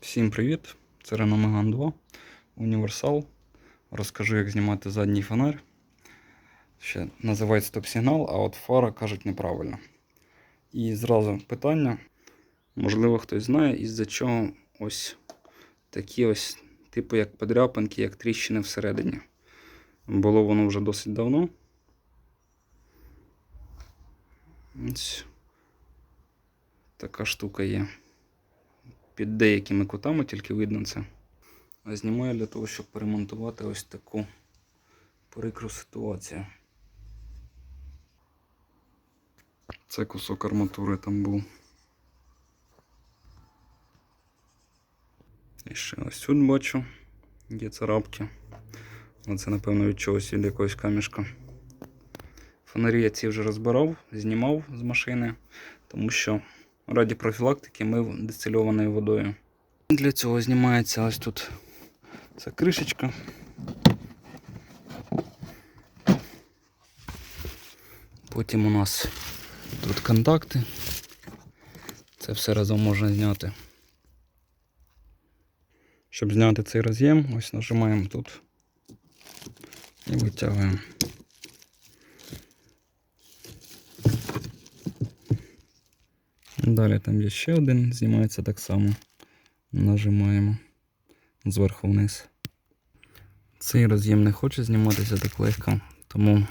Всім привіт! Це Renault Megane 2 Універсал. Розкажу, як знімати задній фонарь. Ще називають стоп-сигнал, а от фара кажуть неправильно. І зразу питання. Можливо, хтось знає, із-за чого ось такі ось, типу як подряпинки, як тріщини всередині. Було воно вже досить давно. Ось така штука є під деякими кутами, тільки видно це. А знімаю для того, щоб перемонтувати ось таку прикру ситуацію. Це кусок арматури там був. І ще ось тут бачу, є царапки. Оце, напевно, від чогось від якогось камішка. Фонарі я ці вже розбирав, знімав з машини, тому що раді профілактики мив дистильованою водою. Для цього знімається ось тут ця кришечка. Потім у нас тут контакти. Це все разом можна зняти. Щоб зняти цей роз'єм, ось нажимаємо тут і витягуємо. Далі там є ще один, знімається так само. Нажимаємо зверху вниз. Цей роз'єм не хоче зніматися так легко, тому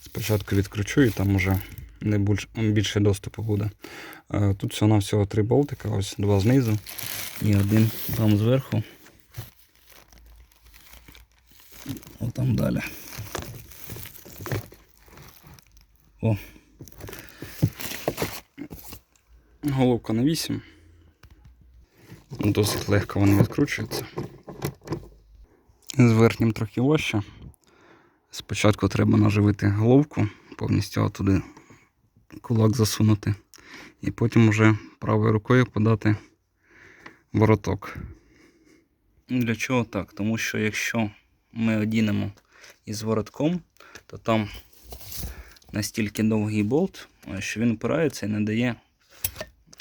спочатку відкручу і там вже не більш, більше доступу буде. Е, Тут всього всього три болтика, ось два знизу і один там зверху. Отам далі. О, Головка на 8. Досить легко вона відкручується. З верхнім трохи важче. Спочатку треба наживити головку, повністю туди кулак засунути. І потім вже правою рукою подати вороток. Для чого так? Тому що якщо ми одінемо із воротком, то там настільки довгий болт, що він опирається і не дає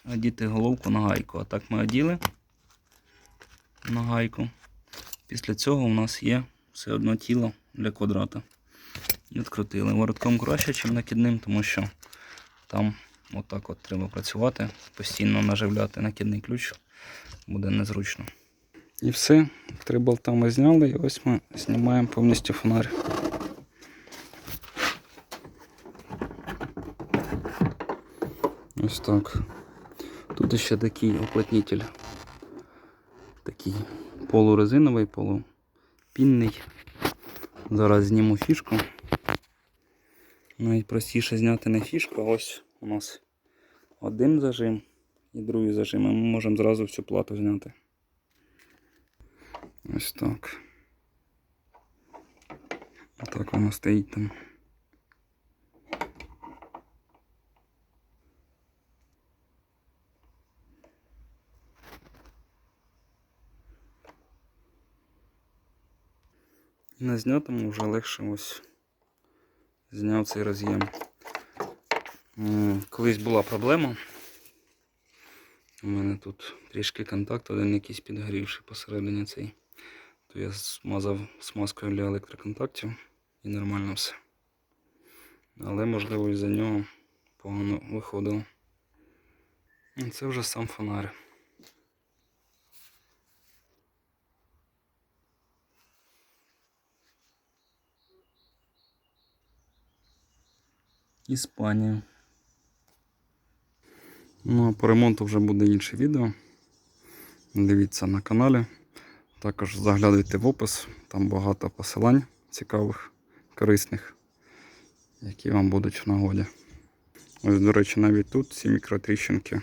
одіти головку на гайку. А так ми оділи на гайку. Після цього у нас є все одно тіло для квадрата. Відкрутили. Воротком краще, ніж накидним, тому що там отак от треба працювати, постійно наживляти накидний ключ, буде незручно. І все, три болта ми зняли, і ось ми знімаємо повністю фонарь. Ось так. Тут ще такий уплотнитель. Такий полурезиновий, полупінний. Зараз зніму фішку. Найпростіше зняти не фішку, ось у нас один зажим і другий зажим. І ми можемо зразу всю плату зняти. Ось так. Отак воно стоїть там. На знятому вже легше ось зняв цей роз'єм. Колись була проблема. У мене тут трішки контакт, один якийсь підгорівший посередині цей. То я змазав смазкою для електроконтактів і нормально все. Але можливо із-за нього погано виходило. Це вже сам фонарь. Іспанія. Ну, а по ремонту вже буде інше відео. Дивіться на каналі. Також заглядуйте в опис, там багато посилань цікавих, корисних, які вам будуть в нагоді. Ось, до речі, навіть тут ці мікротріщинки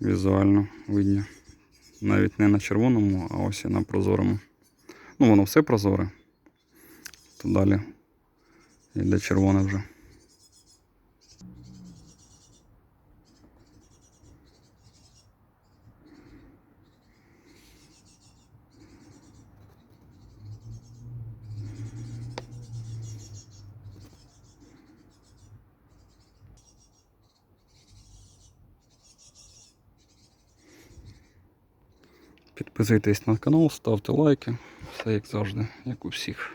візуально видні. Навіть не на червоному, а ось і на прозорому. Ну, воно все прозоре. То далі йде червоне вже. Підписуйтесь на канал, ставте лайки. Все як завжди, як у всіх.